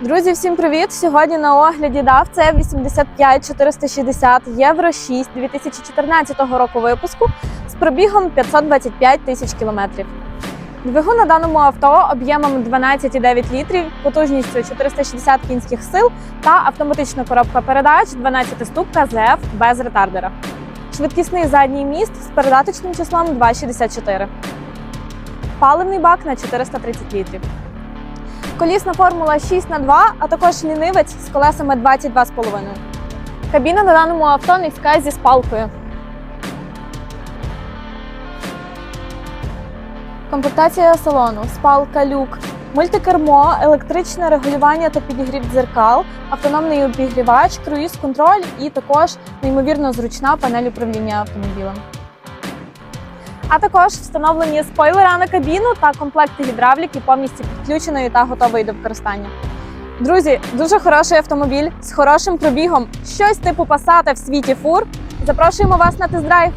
Друзі, всім привіт! Сьогодні на огляді DAF це 85 460 Євро 6 2014 року випуску з пробігом 525 тисяч кілометрів. Двигун на даному авто об'ємом 12,9 літрів, потужністю 460 кінських сил та автоматична коробка передач 12 ступка ЗФ без ретардера. Швидкісний задній міст з передаточним числом 2,64. Паливний бак на 430 літрів. Колісна формула 6 х 2 а також лінивець з колесами 22,5. Кабіна на даному авто низька зі спалкою. Комплектація салону, спалка люк, мультикермо, електричне регулювання та підігрів дзеркал, автономний обігрівач, круїз-контроль і також неймовірно зручна панель управління автомобілем. А також встановлені спойлера на кабіну та комплекти гідравліки повністю підключеної та готової до використання. Друзі, дуже хороший автомобіль з хорошим пробігом, щось типу пасата в світі фур. Запрошуємо вас на тест-драйв.